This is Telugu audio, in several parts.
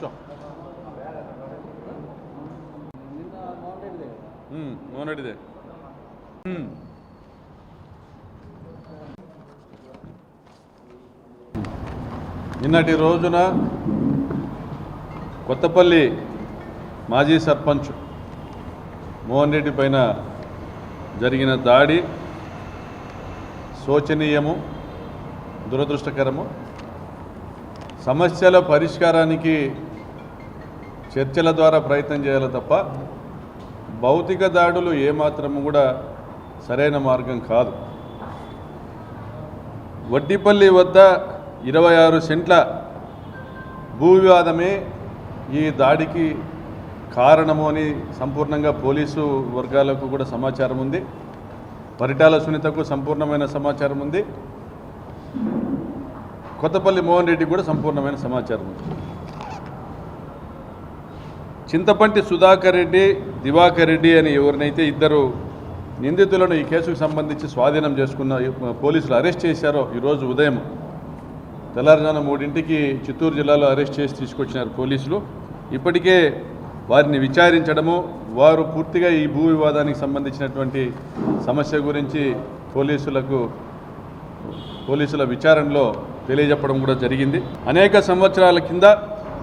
కూర్చో మోహన్ రెడ్డిదే. నిన్నటి రోజున కొత్తపల్లి మాజీ సర్పంచ్ మోహన్ రెడ్డి పైన జరిగిన దాడి శోచనీయము దురదృష్టకరము. సమస్యల పరిష్కారానికి చర్చల ద్వారా ప్రయత్నం చేయాలి తప్ప భౌతిక దాడులు ఏమాత్రము కూడా సరైన మార్గం కాదు. వడ్డిపల్లి వద్ద ఇరవై ఆరు సెంట్ల భూ వివాదమే ఈ దాడికి కారణము అని సంపూర్ణంగా పోలీసు వర్గాలకు కూడా సమాచారం ఉంది. పరిటాల సునీతకు సంపూర్ణమైన సమాచారం ఉంది. కొత్తపల్లి మోహన్ రెడ్డికి కూడా సంపూర్ణమైన సమాచారం ఉంది. చింతపంటి సుధాకర్ రెడ్డి దివాకర్ రెడ్డి అని ఎవరినైతే ఇద్దరు నిందితులను ఈ కేసుకు సంబంధించి స్వాధీనం చేసుకున్న పోలీసులు అరెస్ట్ చేశారో ఈరోజు ఉదయం తెల్లారుజామున మూడింటికి చిత్తూరు జిల్లాలో అరెస్ట్ చేసి తీసుకొచ్చినారు పోలీసులు. ఇప్పటికే వారిని విచారించడము వారు పూర్తిగా ఈ భూ వివాదానికి సంబంధించినటువంటి సమస్య గురించి పోలీసులకు పోలీసుల విచారణలో తెలియజెప్పడం కూడా జరిగింది. అనేక సంవత్సరాల కింద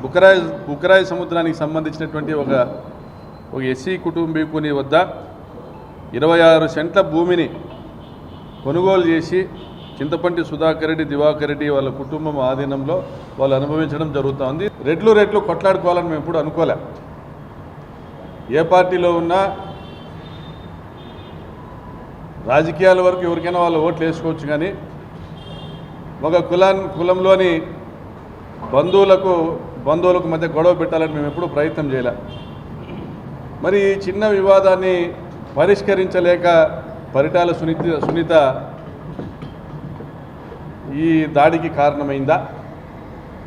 బుకరాయి బుకరాయి సముద్రానికి సంబంధించినటువంటి ఒక ఒక ఎస్సీ కుటుంబీకుని వద్ద ఇరవై ఆరు సెంట్ల భూమిని కొనుగోలు చేసి చింతపంటి సుధాకర్ రెడ్డి దివాకర్ రెడ్డి వాళ్ళ కుటుంబం ఆధీనంలో వాళ్ళు అనుభవించడం జరుగుతూ ఉంది రెడ్లు రెట్లు కొట్లాడుకోవాలని మేము ఎప్పుడు అనుకోలే. ఏ పార్టీలో ఉన్నా రాజకీయాల వరకు ఎవరికైనా వాళ్ళు ఓట్లు వేసుకోవచ్చు కానీ ఒక కులా కులంలోని బంధువులకు బంధువులకు మధ్య గొడవ పెట్టాలని మేము ఎప్పుడూ ప్రయత్నం చేయలే. మరి ఈ చిన్న వివాదాన్ని పరిష్కరించలేక పరిటాల సునీత సునీత ఈ దాడికి కారణమైందా?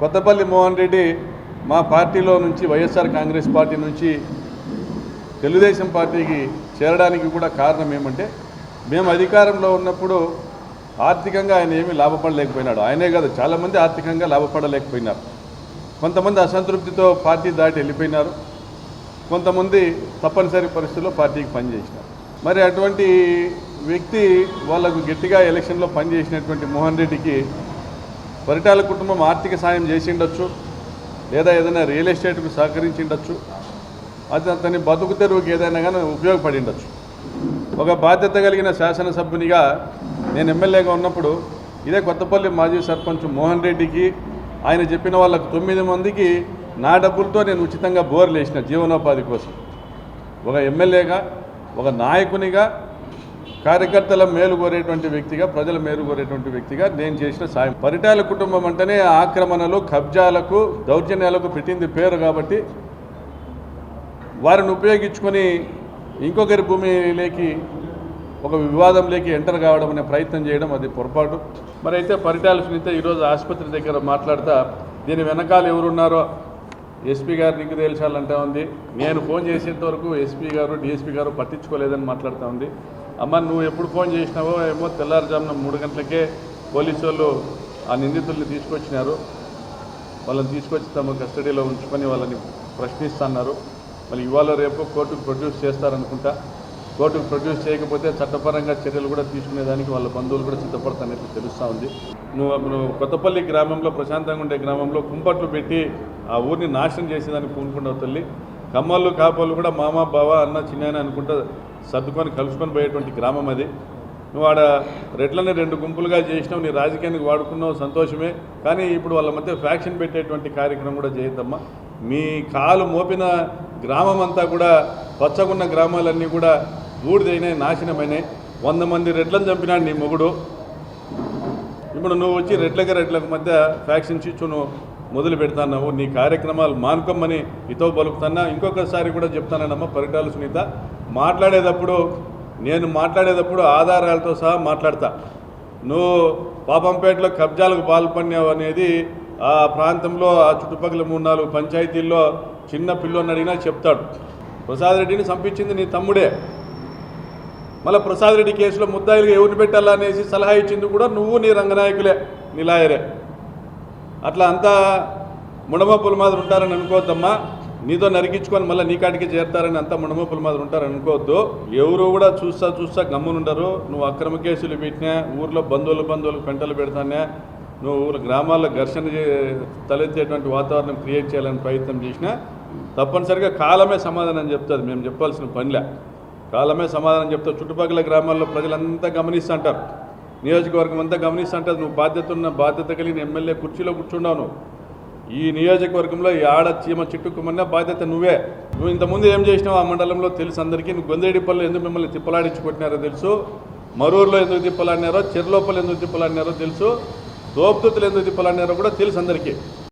కొత్తపల్లి మోహన్ రెడ్డి మా పార్టీలో నుంచి వైఎస్ఆర్ కాంగ్రెస్ పార్టీ నుంచి తెలుగుదేశం పార్టీకి చేరడానికి కూడా కారణం ఏమంటే మేము అధికారంలో ఉన్నప్పుడు ఆర్థికంగా ఆయన ఏమీ లాభపడలేకపోయినాడు. ఆయనే కాదు చాలామంది ఆర్థికంగా లాభపడలేకపోయినారు. కొంతమంది అసంతృప్తితో పార్టీ దాటి వెళ్ళిపోయినారు. కొంతమంది తప్పనిసరి పరిస్థితుల్లో పార్టీకి పనిచేసినారు మరి అటువంటి వ్యక్తి వాళ్ళకు గట్టిగా ఎలక్షన్లో పనిచేసినటువంటి మోహన్ రెడ్డికి పరిటాల కుటుంబం ఆర్థిక సాయం చేసి ఉండొచ్చు లేదా ఏదైనా రియల్ ఎస్టేట్కు సహకరించి ఉండొచ్చు అది అతని బతుకు తెరువుకి ఏదైనా కానీ ఉపయోగపడి ఉండొచ్చు ఒక బాధ్యత కలిగిన శాసనసభ్యునిగా నేను ఎమ్మెల్యేగా ఉన్నప్పుడు ఇదే కొత్తపల్లి మాజీ సర్పంచ్ మోహన్ రెడ్డికి ఆయన చెప్పిన వాళ్ళకు తొమ్మిది మందికి నా డబ్బులతో నేను ఉచితంగా బోర్లు వేసిన జీవనోపాధి కోసం. ఒక ఎమ్మెల్యేగా ఒక నాయకునిగా కార్యకర్తల మేలు కోరేటువంటి వ్యక్తిగా ప్రజల మేలు కోరేటువంటి వ్యక్తిగా నేను చేసిన సాయం. పరిటాల కుటుంబం అంటేనే ఆక్రమణలు కబ్జాలకు దౌర్జన్యాలకు పెట్టింది పేరు కాబట్టి వారిని ఉపయోగించుకొని ఇంకొకరి భూమిలోకి ఒక వివాదంలోకి ఎంటర్ కావడం అనే ప్రయత్నం చేయడం అది పొరపాటు. మరి అయితే పరిటాల సునీత ఈరోజు ఆసుపత్రి దగ్గర మాట్లాడతా దీని వెనకాల ఎవరున్నారో ఎస్పీ గారు నీకు తేల్చాలంటా ఉంది. నేను ఫోన్ చేసేంత వరకు ఎస్పీ గారు డిఎస్పీ గారు పట్టించుకోలేదని మాట్లాడుతూ ఉంది. అమ్మ నువ్వు ఎప్పుడు ఫోన్ చేసినావో ఏమో తెల్లారుజామున మూడు గంటలకే పోలీసు వాళ్ళు ఆ నిందితుల్ని తీసుకొచ్చినారు. వాళ్ళని తీసుకొచ్చి తమ కస్టడీలో ఉంచుకొని వాళ్ళని ప్రశ్నిస్తున్నారు మళ్ళీ ఇవాళ రేపు కోర్టుకు ప్రొడ్యూస్ చేస్తారనుకుంటా. కోర్టుకు ప్రొడ్యూస్ చేయకపోతే చట్టపరంగా చర్యలు కూడా తీసుకునేదానికి వాళ్ళ బంధువులు కూడా సిద్ధపడతానని తెలుస్తూ ఉంది. నువ్వు కొత్తపల్లి గ్రామంలో ప్రశాంతంగా ఉండే గ్రామంలో కుంపట్లు పెట్టి ఆ ఊరిని నాశనం చేసేదానికి పూనుకుండా తల్లి. కమ్మళ్ళు కాపళ్ళు కూడా మామ బావ అన్న చిన్న అనుకుంటా సర్దుకొని కలుసుకొని పోయేటువంటి గ్రామం అది. నువ్వు ఆడ రెడ్లని రెండు గుంపులుగా చేసినావు నీ రాజకీయానికి వాడుకున్నావు సంతోషమే. కానీ ఇప్పుడు వాళ్ళ మధ్య ఫ్యాక్షన్ పెట్టేటువంటి కార్యక్రమం కూడా చేయొద్దమ్మా. మీ కాలు మోపిన గ్రామం అంతా కూడా పచ్చగున్న గ్రామాలన్నీ కూడా బూడిదైనాయి నాశనమైనాయి వంద మంది రెడ్లను చంపినాడు నీ మొగుడు. ఇప్పుడు నువ్వు వచ్చి రెడ్లకి రెడ్లకు మధ్య ఫ్యాక్షన్ ఇచ్చు మొదలు పెడతాన్నావు. నీ కార్యక్రమాలు మానుకోమని ఇతో పలుకుతున్నా ఇంకొకసారి కూడా చెప్తానమ్మా పరిటాల సునీత. మాట్లాడేటప్పుడు నేను మాట్లాడేటప్పుడు ఆధారాలతో సహా మాట్లాడతా. నువ్వు పాపంపేటలో కబ్జాలకు పాల్పడినావు అనేది ఆ ప్రాంతంలో ఆ చుట్టుపక్కల మూడు నాలుగు పంచాయతీల్లో చిన్న పిల్లోని అడిగినా చెప్తాడు. ప్రసాద్ రెడ్డిని చంపించింది నీ తమ్ముడే. మళ్ళీ ప్రసాద్ రెడ్డి కేసులో ముద్దాయిలుగా ఎవరిని పెట్టాలా అనేసి సలహా ఇచ్చింది కూడా నువ్వు నీ రంగనాయకులే నిలాయరే అట్లా అంతా ముడమపుల మాదిరి ఉంటారని అనుకోవద్దమ్మా. నీతో నరికించుకొని మళ్ళీ నీ కాటికి చేరతారని అంతా ముడమప్పుల మాదిరి ఉంటారని అనుకోవద్దు. ఎవరు కూడా చూస్తా చూస్తా గమ్మునుండరు. నువ్వు అక్రమ కేసులు పెట్టినా ఊర్లో బంధువులు బంధువులు పెంటలు పెడతానే నువ్వు ఊరు గ్రామాల్లో ఘర్షణ చే- తలెత్తేటువంటి వాతావరణం క్రియేట్ చేయాలని ప్రయత్నం చేసినా తప్పనిసరిగా కాలమే సమాధానం చెప్తుంది. మేము చెప్పాల్సిన పనిలే. కాలమే సమాధానం చెప్తావు చుట్టుపక్కల గ్రామాల్లో ప్రజలంతా గమనిస్తుంటారు. నియోజకవర్గం అంతా గమనిస్తుంటారు. నువ్వు బాధ్యత ఉన్న బాధ్యత కలిగిన ఎమ్మెల్యే కుర్చీలో కూర్చున్నావు ఈ నియోజకవర్గంలో ఈ ఆడ చీమ చిట్టుకుమన్నా బాధ్యత నువ్వే. నువ్వు ఇంతకుముందు ఏం చేసినావు? ఆ మండలంలో తెలుసు అందరికీ నువ్వు గొందేడిపల్లి ఎందుకు మిమ్మల్ని తిప్పలాడించి కొట్టినారో తెలుసు. మరూరులో ఎందుకు తిప్పలాడినారో చెర్లోపల్లి ఎందుకు తిప్పలాడినారో తెలుసు. దోపుతులు ఎందుకు తిప్పలాడినారో కూడా తెలుసు అందరికీ.